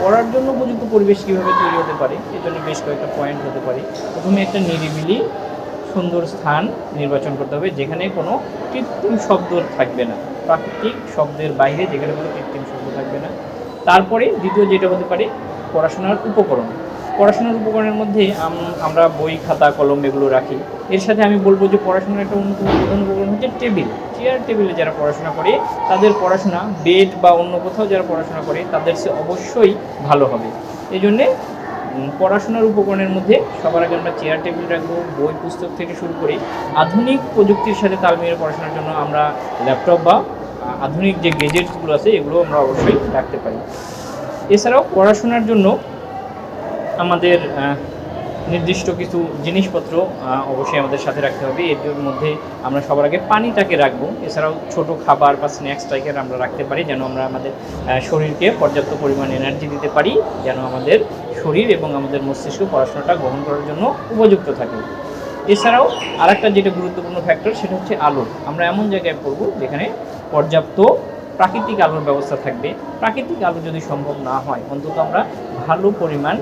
পড়ার জন্য উপযুক্ত পরিবেশ কীভাবে তৈরি হতে পারে জন্য বেশ কয়েকটা পয়েন্ট হতে পারে। প্রথমে একটা নিরিবিলি সুন্দর স্থান নির্বাচন করতে হবে, যেখানে কোনো কৃত্রিম শব্দ থাকবে না। প্রাকৃতিক শব্দের বাইরে যেখানে কোনো কৃত্রিম শব্দ থাকবে না। তারপরে দ্বিতীয় যেটা হতে পারে, পড়াশোনার উপকরণ। পড়াশোনার উপকরণের মধ্যে আমরা বই, খাতা, কলম এগুলো রাখি। এর সাথে আমি বলব যে পড়াশোনার একটা অন্যতম প্রধান উপকরণ হচ্ছে টেবিল। চেয়ার টেবিলে যারা পড়াশোনা করে, তাদের পড়াশোনা বেড বা অন্য কোথাও যারা পড়াশোনা করে, তাদের সে অবশ্যই ভালো হবে। এই জন্যে পড়াশোনার উপকরণের মধ্যে সবার আগে আমরা চেয়ার টেবিল রাখব, বই, পুস্তক থেকে শুরু করে আধুনিক প্রযুক্তির সাথে তাল মিলিয়ে পড়াশোনার জন্য আমরা ল্যাপটপ বা আধুনিক যে গেজেটসগুলো আছে, এগুলো আমরা অবশ্যই রাখতে পারি। এছাড়াও পড়াশোনার জন্য আমাদের নির্দিষ্ট কিছু জিনিসপত্র অবশ্যই আমাদের সাথে রাখতে হবে। এর মধ্যে আমরা সবার আগে পানিটাকে রাখব। এছাড়াও ছোট খাবার বা স্ন্যাক্স টাইপের আমরা রাখতে পারি, যেন আমরা আমাদের শরীরকে পর্যাপ্ত পরিমাণ এনার্জি দিতে পারি, যেন আমাদের শরীর এবং আমাদের মস্তিষ্ক পড়াশোনাটা গ্রহণ করার জন্য উপযুক্ত থাকে। এছাড়াও আরেকটা যেটা গুরুত্বপূর্ণ ফ্যাক্টর সেটা হচ্ছে আলো। আমরা এমন জায়গায় পড়ব যেখানে পর্যাপ্ত প্রাকৃতিক আলোর ব্যবস্থা থাকবে। প্রাকৃতিক আলো যদি সম্ভব না হয়, অন্তত আমরা ভালো পরিমাণ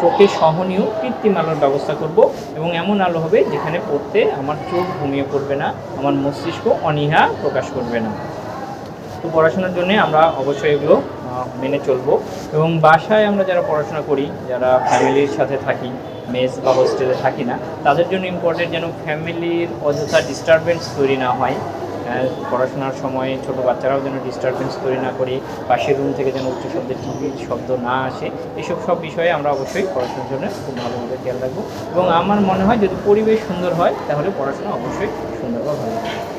চোখে সহনীয় কৃত্রিম আলোর ব্যবস্থা করব এবং এমন আলো হবে যেখানে পড়তে আমার চোখ ঘুমিয়ে পড়বে না, আমার মস্তিষ্ক অনীহা প্রকাশ করবে না। তো পড়াশোনার জন্য আমরা অবশ্যই এগুলো মেনে চলবো এবং বাসায় আমরা যারা পড়াশোনা করি, যারা ফ্যামিলির সাথে থাকি, মেস বা হোস্টেলে থাকি না, তাদের জন্য ইম্পর্টেন্ট যেন ফ্যামিলির অযথা ডিস্টারবেন্স তৈরি না হয়। পড়াশোনার সময় ছোট বাচ্চারাও যেন ডিস্টারবেন্স তৈরি না করে, পাশের রুম থেকে যেন উচ্চ শব্দের শব্দ না আসে, এসব সব বিষয়ে আমরা অবশ্যই পড়াশোনার জন্য খুব ভালোভাবে খেয়াল রাখব। এবং আমার মনে হয় যদি পরিবেশ সুন্দর হয়, তাহলে পড়াশোনা অবশ্যই সুন্দরভাবে হবে।